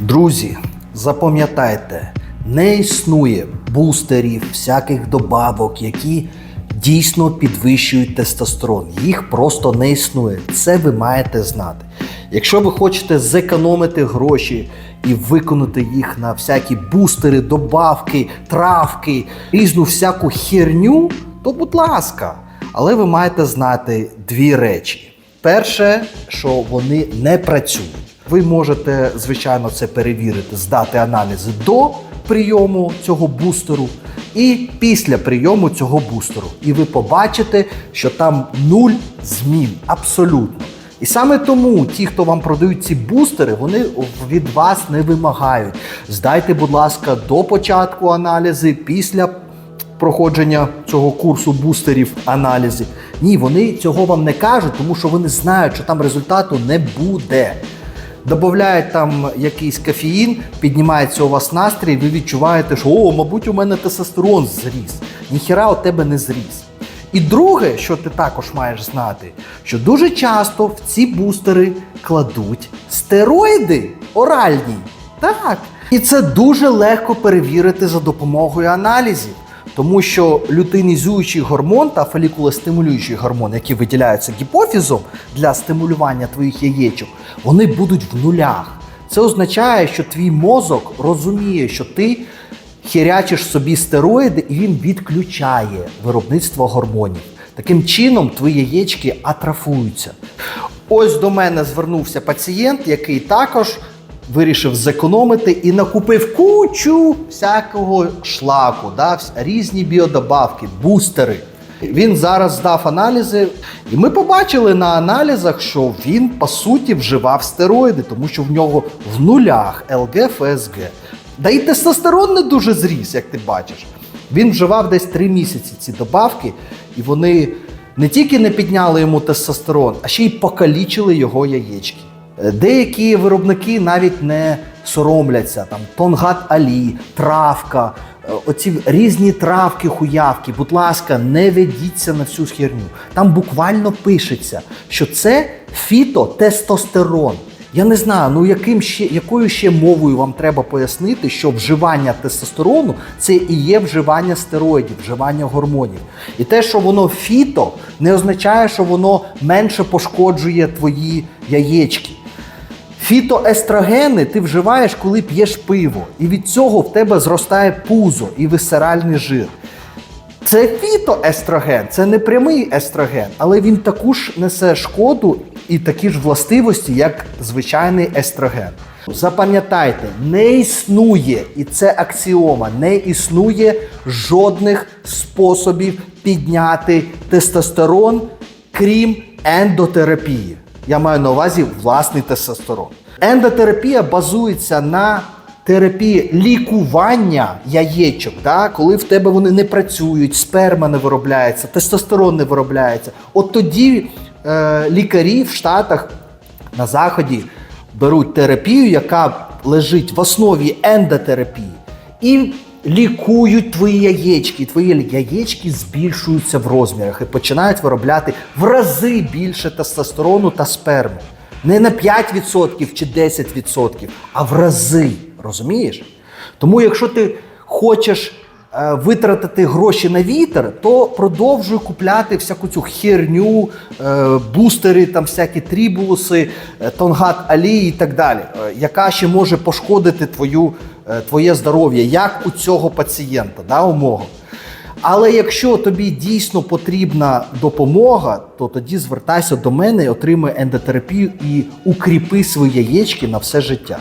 Друзі, запам'ятайте, не існує бустерів, всяких добавок, які дійсно підвищують тестостерон. Їх просто не існує. Це ви маєте знати. Якщо ви хочете зекономити гроші і виконати їх на всякі бустери, добавки, травки, різну всяку херню, то будь ласка. Але ви маєте знати дві речі. Перше, що вони не працюють. Ви можете, звичайно, це перевірити, здати аналізи до прийому цього бустеру і після прийому цього бустеру. І ви побачите, що там нуль змін абсолютно. І саме тому ті, хто вам продають ці бустери, вони від вас не вимагають. Здайте, будь ласка, до початку аналізи, після проходження цього курсу бустерів аналізів. Ні, вони цього вам не кажуть, тому що вони знають, що там результату не буде. Добавляють там якийсь кофеїн, піднімається у вас настрій, ви відчуваєте, що о, мабуть, у мене тестостерон зріс. Ніхіра у тебе не зріс. І друге, що ти також маєш знати, що дуже часто в ці бустери кладуть стероїди оральні. Так. І це дуже легко перевірити за допомогою аналізів. Тому що лютинізуючий гормон та фолікулостимулюючий гормон, які виділяються гіпофізом для стимулювання твоїх яєчок, вони будуть в нулях. Це означає, що твій мозок розуміє, що ти хірячиш собі стероїди, і він відключає виробництво гормонів. Таким чином, твої яєчки атрофуються. Ось до мене звернувся пацієнт, який також вирішив зекономити і накупив кучу всякого шлаку, да, різні біодобавки, бустери. Він зараз здав аналізи, і ми побачили на аналізах, що він по суті вживав стероїди, тому що в нього в нулях ЛГ, ФСГ. Да і тестостерон не дуже зріс, як ти бачиш. Він вживав десь три місяці ці добавки, і вони не тільки не підняли йому тестостерон, а ще й покалічили його яєчки. Деякі виробники навіть не соромляться. Там тонгат алі, травка, е, оці різні травки, хуявки. Будь ласка, не ведіться на всю херню. Там буквально пишеться, що це фітотестостерон. Я не знаю, ну яким ще, якою ще мовою вам треба пояснити, що вживання тестостерону це і є вживання стероїдів, вживання гормонів. І те, що воно фіто, не означає, що воно менше пошкоджує твої яєчки. Фітоестрогени ти вживаєш, коли п'єш пиво, і від цього в тебе зростає пузо і висеральний жир. Це фітоестроген, це не прямий естроген, але він таку ж несе шкоду і такі ж властивості, як звичайний естроген. Запам'ятайте, не існує, і це аксіома, не існує жодних способів підняти тестостерон, крім ендотерапії. Я маю на увазі власний тестостерон. Ендотерапія базується на терапії лікування яєчок, да? коли в тебе вони не працюють, сперма не виробляється, тестостерон не виробляється. От тоді е, лікарі в Штатах на Заході беруть терапію, яка лежить в основі ендотерапії, і лікують твої яєчки. Твої яєчки збільшуються в розмірах і починають виробляти в рази більше тестостерону та сперми. Не на 5% чи 10%, а в рази. Розумієш? Тому, якщо ти хочеш е, витратити гроші на вітер, то продовжуй купляти всяку цю херню, е, бустери, там всякі трібулуси, е, тонгат алі і так далі, яка ще може пошкодити твою, твоє здоров'я, як у цього пацієнта, да, у. Але якщо тобі дійсно потрібна допомога, то тоді звертайся до мене, отримай ендотерапію і укріпи свої яєчки на все життя.